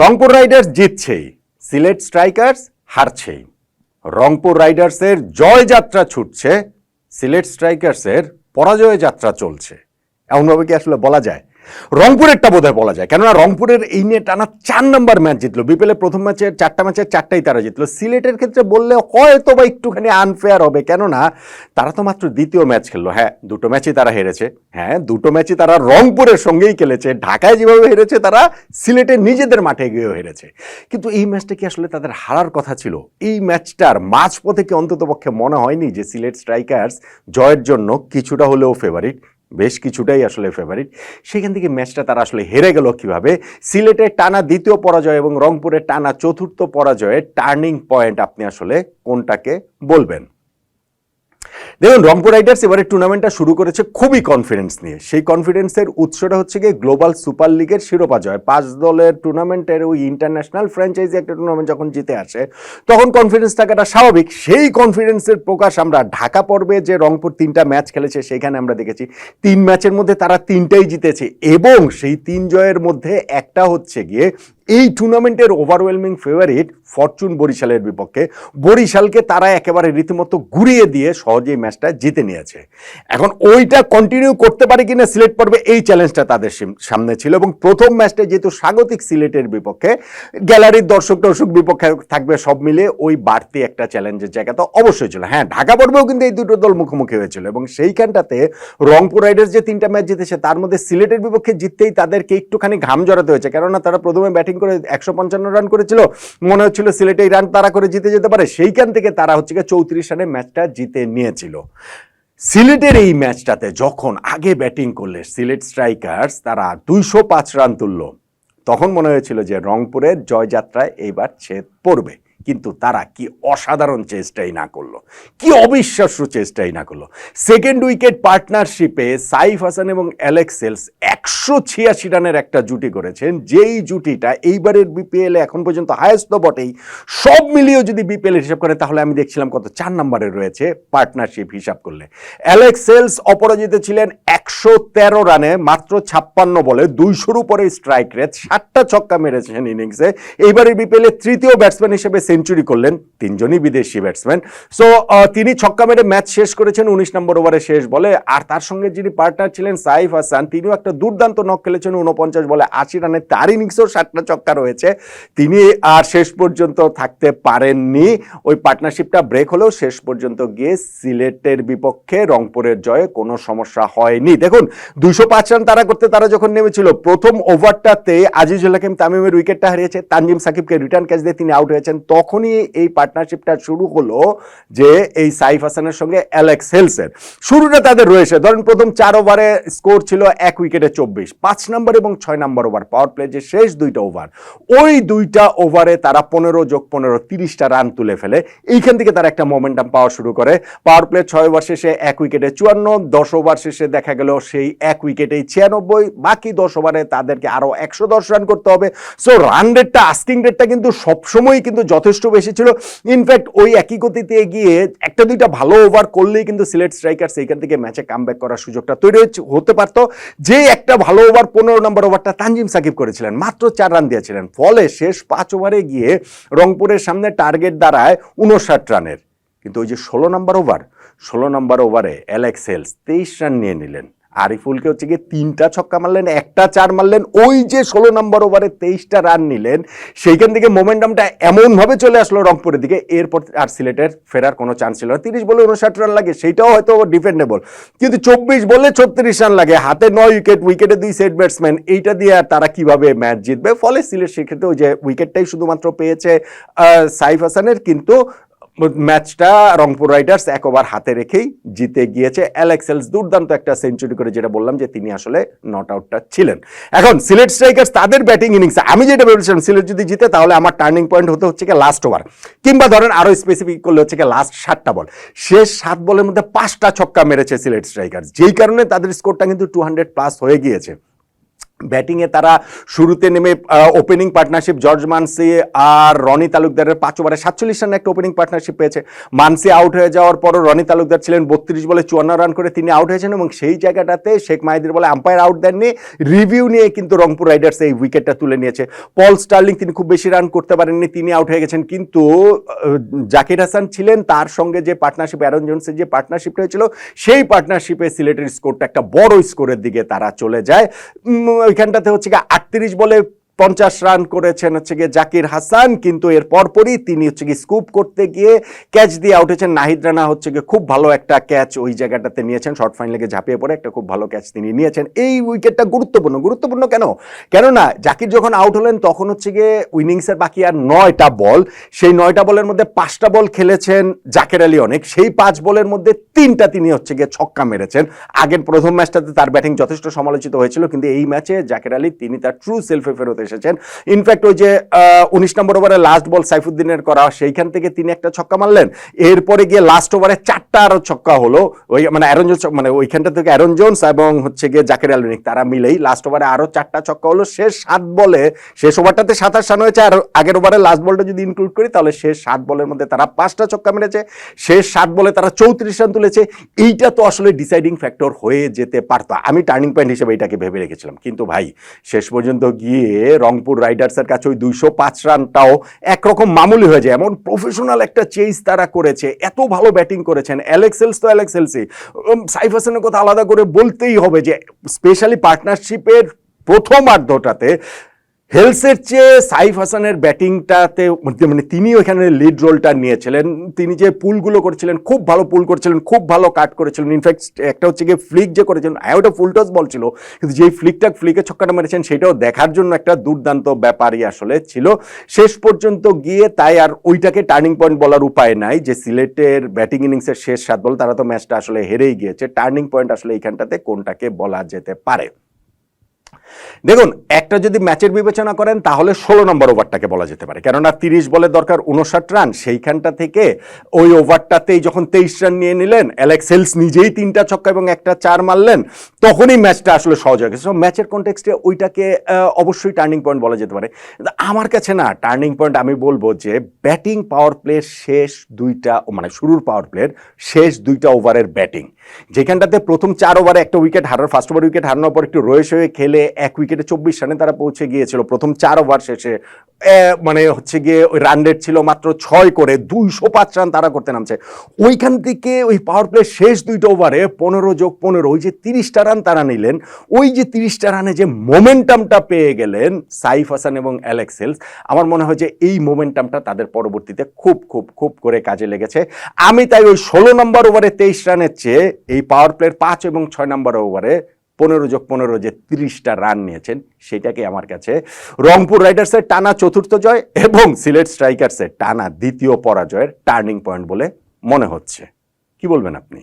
Rangpur riders জিতছেই, Sylhet strikers হারছেই। রংপুর রাইডার্সের জয়যাত্রা ছুটছে, সিলেট স্ট্রাইকার্সের পরাজয় যাত্রা চলছে। এমনভাবে কি আসলে বলা যায়? রংপুরেরটা বোধহয় বলা যায়। কেননা রংপুরের এই নিয়ে টানা চার নম্বর ম্যাচ জিতলো। বিপিএল প্রথম ম্যাচের চারটা ম্যাচের চারটাই তারা জিতলো। সিলেটের ক্ষেত্রে বললে হয়তো বা একটুখানি আনফেয়ার হবে। কেননা তারা তো মাত্র দ্বিতীয় ম্যাচ খেললো। হ্যাঁ দুটো ম্যাচই তারা হেরেছে। হ্যাঁ দুটো ম্যাচই তারা রংপুরের সঙ্গেই খেলেছে। ঢাকায় যেভাবে হেরেছে, তারা সিলেটে নিজেদের মাঠে গিয়েও হেরেছে। কিন্তু এই ম্যাচটা কি আসলে তাদের হারার কথা ছিল? এই ম্যাচটার মাঝপথে কি অন্ততপক্ষে মনে হয়নি যে সিলেট স্ট্রাইকার্স জয়ের জন্য কিছুটা হলেও ফেভারিট বেশ কিছুটাই আসলে ফেভারিট সেখান থেকে ম্যাচটা তারা আসলে হেরে গেল কীভাবে? সিলেটের টানা দ্বিতীয় পরাজয় এবং রংপুরের টানা চতুর্থ পরাজয়ের টার্নিং পয়েন্ট আপনি আসলে কোনটাকে বলবেন? দেখুন, রংপুর রাইডার্স এবারে টুর্নামেন্টটা শুরু করেছে খুবই কনফিডেন্স নিয়ে। সেই কনফিডেন্সের উৎসটা হচ্ছে গিয়ে গ্লোবাল সুপার লিগের শিরোপা জয়। পাঁচ দলের টুর্নামেন্টের ওই ইন্টারন্যাশনাল ফ্র্যাঞ্চাইজি একটা টুর্নামেন্ট যখন জিতে আসে, তখন কনফিডেন্স থাকাটা স্বাভাবিক। সেই কনফিডেন্সের প্রকাশ আমরা ঢাকা পর্বে যে রংপুর তিনটা ম্যাচ খেলেছে, সেখানে আমরা দেখেছি তিন ম্যাচের মধ্যে তারা তিনটাই জিতেছে। এবং সেই তিন জয়ের মধ্যে একটা হচ্ছে গিয়ে এই টুর্নামেন্টের ওভারওয়েলমিং ফেভারিট ফরচুন বরিশালের বিপক্ষে। বরিশালকে তারা একেবারে রীতিমতো ঘুরিয়ে দিয়ে সহজেই ম্যাচটা জিতে নিয়েছে। এখন ওইটা কন্টিনিউ করতে পারে কিনা সিলেট পর্বে, এই চ্যালেঞ্জটা তাদের সিম- সামনে ছিল এবং প্রথম ম্যাচটা যেহেতু স্বাগতিক সিলেটের বিপক্ষে, গ্যালারির দর্শক দর্শক বিপক্ষে থাকবে সব মিলে ওই বাড়তি একটা চ্যালেঞ্জের জায়গা তো অবশ্যই ছিল। হ্যাঁ ঢাকা পর্বেও কিন্তু এই দুটো দল মুখোমুখি হয়েছিল এবং সেইখানটাতে রংপুর রাইডার্স যে তিনটা ম্যাচ জিতেছে, তার মধ্যে সিলেটের বিপক্ষে জিততেই তাদেরকে একটুখানি ঘাম জড়াতে হয়েছে, কেননা তারা প্রথমে ব্যাটিং করে একশো পঞ্চান্ন রান করেছিল। মনে হচ্ছিল সিলেটে এই রান তারা করে জিতে যেতে পারে। সেইখান থেকে তারা হচ্ছে চৌত্রিশ রানে ম্যাচটা জিতে নিয়েছিল। সিলেটের এই ম্যাচটাতে যখন আগে ব্যাটিং করলে সিলেট স্ট্রাইকার্স তারা দুইশো পাঁচ রান তুলল। তখন মনে হয়েছিল যে রংপুরের জয়যাত্রায় এইবার ছেদ পড়বে। কিন্তু তারা কি অসাধারণ চেষ্টাই না করল, কি অবিশ্বাস্য চেষ্টাই না করল। সেকেন্ড উইকেট পার্টনারশিপে সাইফ হাসান এবং অ্যালেক্সেলস একশো ছিয়াশি রানের একটা জুটি করেছেন। যেই জুটিটা এইবারের বিপিএল এখন পর্যন্ত হায়েস্ট তো বটেই। সব মিলিয়েও যদি বিপিএল হিসাব করে, তাহলে আমি দেখছিলাম কত চার নম্বরে রয়েছে পার্টনারশিপ হিসাব করলে। অ্যালেক্সেলস অপরাজিত ছিলেন একশো তেরো রানে, মাত্র ছাপ্পান্ন বলে দুইশোর উপরে স্ট্রাইক রেট সাতটা ছক্কা মেরেছেন ইনিংসে এইবারের বিপিএল তৃতীয় ব্যাটসম্যান হিসেবে সেঞ্চুরি করলেন তিনজনই বিদেশি ব্যাটসম্যান সো তিনি ছক্কা মেরে ম্যাচ শেষ করেছেন, উনিশ নম্বর ওভারে শেষ বলে। আর তার সঙ্গে যিনি পার্টনার ছিলেন, সাইফ হাসান, তিনিও একটা দুর্দান্ত নক খেলেছেন উনপঞ্চাশ বলে। আশি রানে তার ইনিংসেও সাতটা ছক্কা রয়েছে। তিনি আর শেষ পর্যন্ত থাকতে পারেননি। ওই পার্টনারশিপটা ব্রেক হলেও শেষ পর্যন্ত গিয়ে সিলেটের বিপক্ষে রংপুরের জয়ে কোনো সমস্যা হয়নি। দেখুন দুশো পাঁচ রান তারা করতে তারা যখন নেমেছিল, প্রথম ওভারটাতে আজিজুল হাকিম তামিমের উইকেটটা হারিয়েছে, তানজিম সাকিবকে রিটার্ন ক্যাচ দিয়ে তিনি আউট হয়েছেন। তখনই এই পার্টনারশিপটা শুরু হলো যে এই সাইফ হাসানের সঙ্গে অ্যালেক্স হেলসের। শুরুটা তাদের রয়েছে। ধরেন প্রথম চার ওভারে স্কোর ছিল এক উইকেটে চব্বিশ। পাঁচ নম্বর এবং ছয় নম্বর ওভার পাওয়ার প্লে যে শেষ দুইটা ওভার ওই দুইটা ওভারে তারা পনেরো যোগ পনেরো তিরিশটা রান তুলে ফেলে। এইখান থেকে তারা একটা মোমেন্টাম পাওয়া শুরু করে। পাওয়ার প্লে ছয় ওভার শেষে এক উইকেটে চুয়ান্ন, দশ ওভার শেষে দেখা গেল সেই এক উইকেটেই ছিয়ানব্বই। বাকি দশ ওভারে তাদেরকে আরও একশো দশ রান করতে হবে। সো রান রেটটা আস্কিং রেটটা কিন্তু সবসময়ই কিন্তু যথেষ্ট বেশি ছিল। ইনফ্যাক্ট ওই একই গতিতে গিয়ে একটা দুইটা ভালো ওভার করলেই কিন্তু সিলেট স্ট্রাইকার সেইখান থেকে ম্যাচে কামব্যাক করার সুযোগটা তৈরি হতে পারতো। যে একটা ভালো ওভার পনেরো নম্বর ওভারটা তানজিম সাকিব করেছিলেন, মাত্র চার রান দিয়েছিলেন। ফলে শেষ পাঁচ ওভারে গিয়ে রংপুরের সামনে টার্গেট দাঁড়ায় উনষাট রানের। কিন্তু ওই যে ষোলো নম্বর ওভার ষোলো নম্বর ওভারে অ্যালেক্স হেলস তেইশ রান নিয়ে নিলেন। আরিফুলকে হচ্ছে গিয়ে তিনটা ছক্কা মারলেন, একটা চার মারলেন, ওই যে ষোলো নম্বর ওভারে তেইশটা রান নিলেন, সেইখান থেকে মোমেন্টামটা এমনভাবে চলে আসলো রংপুরের দিকে, এরপর আর সিলেটের ফেরার কোনো চান্স ছিল না। তিরিশ বলে উনষাট রান লাগে, সেটাও হয়তো ডিফেন্ডেবল কিন্তু চব্বিশ বলে ছত্রিশ রান লাগে, হাতে নয় উইকেট উইকেটে দুই সেট ব্যাটসম্যান এইটা দিয়ে আর তারা কীভাবে ম্যাচ জিতবে? ফলে সিলেট সেক্ষেত্রে ওই যে উইকেটটাই শুধুমাত্র পেয়েছে সাইফ হাসানের, কিন্তু ম্যাচটা রংপুর রাইডার্স এক ওভার হাতে রেখেই জিতে গিয়েছে। অ্যালেক্সেলস দুর্দান্ত একটা সেঞ্চুরি করে যেটা বললাম যে তিনি আসলে নট আউটটা ছিলেন। এখন সিলেট স্ট্রাইকার্স তাদের ব্যাটিং ইনিংস আমি যেটা ভেবেছিলাম সিলেট যদি জিতে তাহলে আমার টার্নিং পয়েন্ট হতে হচ্ছে কি লাস্ট ওভার কিংবা ধরেন আরও স্পেসিফিক করলে হচ্ছে কি লাস্ট সাতটা বল শেষ সাত বলের মধ্যে পাঁচটা ছক্কা মেরেছে সিলেট স্ট্রাইকার্স যেই কারণে তাদের স্কোরটা কিন্তু টু হান্ড্রেড প্লাস হয়ে গিয়েছে। ব্যাটিংয়ে তারা শুরুতে নেমে ওপেনিং পার্টনারশিপ জর্জ মানসি আর রনি তালুকদারের পাঁচ ওভারে সাতচল্লিশ রানের একটা ওপেনিং পার্টনারশিপ পেয়েছে। মানসি আউট হয়ে যাওয়ার পরও রনি তালুকদার ছিলেন বত্রিশ বলে চুয়ান্ন রান করে তিনি আউট হয়েছেন এবং সেই জায়গাটাতে শেখ মাহিদির বলে আম্পায়ার আউট দেননি। রিভিউ নিয়ে কিন্তু রংপুর রাইডার্স এই উইকেটটা তুলে নিয়েছে। পল স্টার্লিং তিনি খুব বেশি রান করতে পারেননি, তিনি আউট হয়ে গেছেন। কিন্তু জাকির হাসান ছিলেন তার সঙ্গে যে পার্টনারশিপ অ্যারন জোনসের যে পার্টনারশিপটা হয়েছিল, সেই পার্টনারশিপে সিলেটের স্কোরটা একটা বড় স্কোরের দিকে তারা চলে যায়। ওইখানটাতে হচ্ছে গিয়ে আটত্রিশ বলে পঞ্চাশ রান করেছেন হচ্ছে গিয়ে জাকির হাসান, কিন্তু এর পরপরই তিনি হচ্ছে গিয়ে স্কুপ করতে গিয়ে ক্যাচ দিয়ে আউট হয়েছেন। নাহিদ রানা হচ্ছে গিয়ে খুব ভালো একটা ক্যাচ ওই জায়গাটাতে নিয়েছেন। শর্ট ফাইনালে ঝাঁপিয়ে পড়ে একটা খুব ভালো ক্যাচ তিনি নিয়েছেন। এই উইকেটটা গুরুত্বপূর্ণ গুরুত্বপূর্ণ কেন? কেননা জাকির যখন আউট হলেন, তখন হচ্ছে গিয়ে উইনিংসের বাকি আর নয়টা বল, সেই নয়টা বলের মধ্যে পাঁচটা বল খেলেছেন জাকের আলী অনেক। সেই পাঁচ বলের মধ্যে তিনটা তিনি হচ্ছে গিয়ে ছক্কা মেরেছেন। আগের প্রথম ম্যাচটাতে তার ব্যাটিং যথেষ্ট সমালোচিত হয়েছিল, কিন্তু এই ম্যাচে জাকের আলী, তিনি তার ট্রু সেলফে ফেরত এসেছেন। ইনফ্যাক্ট ওই যে উনিশ নম্বর ওভারে লাস্ট বল সাইফুদ্দিনের করা, সেইখান থেকে তিনি একটা ছক্কা মারলেন। এরপরে গিয়ে লাস্ট ওভারে চারটা আরও ছক্কা হলো। ওই মানে অ্যারন জোন্স মানে ওইখানটা থেকে অ্যারন জোন্স এবং হচ্ছে গিয়ে জাকের আলমিনিক তারা মিলেই লাস্ট ওভারে আরও চারটা ছক্কা হলো। শেষ সাত বলে, শেষ ওভারটাতে সাতাশ রান হয়েছে। আর আগের ওভারে লাস্ট বলটা যদি ইনক্লুড করি, তাহলে শেষ সাত বলের মধ্যে তারা পাঁচটা ছক্কা মেরেছে। শেষ সাত বলে তারা চৌত্রিশ রান তুলেছে। এইটা তো আসলে ডিসাইডিং ফ্যাক্টর হয়ে যেতে পারতো। আমি টার্নিং পয়েন্ট হিসেবে এটাকে ভেবে রেখেছিলাম। কিন্তু ভাই, শেষ পর্যন্ত গিয়ে রংপুর রাইডার্সের কাছে ওই দুইশো পাঁচ রানটাও একরকম মামুলি হয়ে যায়। এমন প্রফেশনাল একটা চেজ তারা করেছে, এত ভালো ব্যাটিং করেছেন। অ্যালেক্সেলস তো অ্যালেক্সেলসি সাইফ হাসানের কথা আলাদা করে বলতেই হবে যে স্পেশালি পার্টনারশিপের প্রথমার্ধটাতে হেলসের চেয়ে সাইফ হাসানের ব্যাটিংটাতে মানে তিনি ওইখানে লিড রোলটা নিয়েছিলেন। তিনি যে পুলগুলো করেছিলেন, খুব ভালো পুল করেছিলেন, খুব ভালো কাট করেছিলেন। ইনফ্যাক্ট একটা হচ্ছে গিয়ে ফ্লিক যে করেছিলেন ওটা ফুল টস বল ছিল, কিন্তু যেই ফ্লিকটা ফ্লিকে ছক্কাটা মেরেছেন, সেটাও দেখার জন্য একটা দুর্দান্ত ব্যাপারই আসলে ছিল। শেষ পর্যন্ত গিয়ে তাই আর ওইটাকে টার্নিং পয়েন্ট বলার উপায় নাই, যে সিলেটের ব্যাটিং ইনিংসের শেষ সাত বল তারা তো ম্যাচটা আসলে হেরেই গিয়েছে। টার্নিং পয়েন্ট আসলে এইখানটাতে কোনটাকে বলা যেতে পারে। দেখুন, একটা যদি ম্যাচের বিবেচনা করেন, তাহলে ষোলো নম্বর ওভারটাকে বলা যেতে পারে। কেননা তিরিশ বলে দরকার উনষাট রান, সেইখানটা থেকে ওই ওভারটাতেই যখন তেইশ রান নিয়ে নিলেন, অ্যালেক্স হেলস নিজেই তিনটা ছক্কা এবং একটা চার মারলেন, তখনই ম্যাচটা আসলে সহজ হয়ে গেছে। ম্যাচের কন্টেক্সটে ওইটাকে অবশ্যই টার্নিং পয়েন্ট বলা যেতে পারে। আমার কাছে না টার্নিং পয়েন্ট আমি বলব যে ব্যাটিং পাওয়ার প্লের শেষ দুইটা মানে শুরুর পাওয়ার প্লের শেষ দুইটা ওভারের ব্যাটিং যেখানটাতে প্রথম চার ওভারে একটা উইকেট হারার ফার্স্ট ওভার উইকেট হারানোর পর একটু রয়েস হয়ে খেলে এক উইকেটে চব্বিশ রানে তারা পৌঁছে গিয়েছিল। প্রথম চার ওভার শেষে মানে হচ্ছে গিয়ে ওই রান রেট ছিল মাত্র ছয় করে, দুইশো পাঁচ রান তারা করতে নামছে। ওইখান থেকে ওই পাওয়ার প্লে শেষ দুইটা ওভারে পনেরো যোগ পনেরো, ওই যে তিরিশটা রান তারা নিলেন, ওই যে তিরিশটা রানে যে মোমেন্টামটা পেয়ে গেলেন সাইফ হাসান এবং অ্যালেক্স হেলস আমার মনে হয় যে এই মোমেন্টামটা তাদের পরবর্তীতে খুব খুব খুব করে কাজে লেগেছে। আমি তাই ওই ষোলো নম্বর ওভারে তেইশ রানের চেয়ে এই পাওয়ার প্লের পাঁচ এবং ছয় নম্বর ওভারে পনেরো যোগ পনেরো যে তিরিশটা রান নিয়েছেন, সেটাকে আমার কাছে রংপুর রাইডার্সের টানা চতুর্থ জয় এবং সিলেট স্ট্রাইকার্সের টানা দ্বিতীয় পরাজয়ের টার্নিং পয়েন্ট বলে মনে হচ্ছে। কি বলবেন আপনি?